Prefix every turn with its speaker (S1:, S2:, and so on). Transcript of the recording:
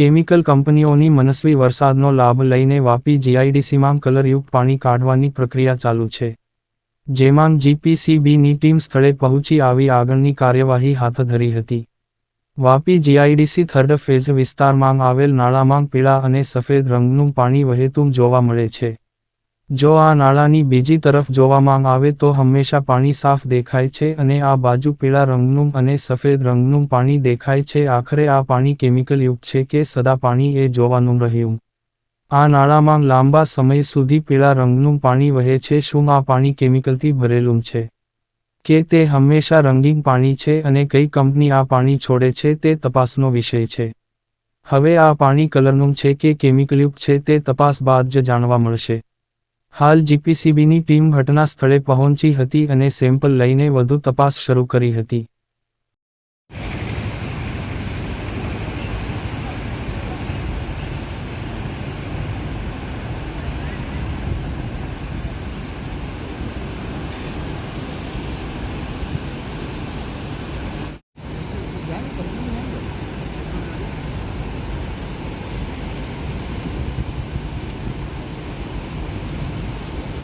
S1: Chemical કંપનીઓની મનસ્વી વરસાદનો લાભ લઈને વાપી જીઆઈડીસીમાં કલરયુક્ત પાણી કાઢવાની પ્રક્રિયા ચાલુ છે. જેમાં જીપીસીબીની ટીમ સ્થળે પહોંચી આવી આગળની કાર્યવાહી હાથ ધરી હતી. વાપી જીઆઈડીસી થર્ડ ફેઝ વિસ્તારમાં આવેલ નાળામાં પીળા અને સફેદ રંગનું પાણી વહેતું જોવા મળે છે. જો આ નાળાની બીજી તરફ જોવામાં આવે તો હંમેશા પાણી સાફ દેખાય છે અને આ બાજુ પીળા રંગનું અને સફેદ રંગનું પાણી દેખાય છે. આખરે આ પાણી કેમિકલયુક્ત છે કે સદા પાણી એ જોવાનું રહ્યું. આ નાળામાં લાંબા સમય સુધી પીળા રંગનું પાણી વહે છે. શું આ પાણી કેમિકલથી ભરેલું છે? કે તે હંમેશા રંગીન પાણી છે અને કઈ કંપની આ પાણી છોડે છે તે તપાસનો વિષય છે. હવે આ પાણી કલરનું છે કે કેમિકલયુક્ત છે તે તપાસ બાદ જ જાણવા મળશે. હાલ જીપીસીબીની ટીમ ઘટના સ્થળે પહોંચી હતી અને સેમ્પલ લઈને વધુ તપાસ શરૂ કરી હતી.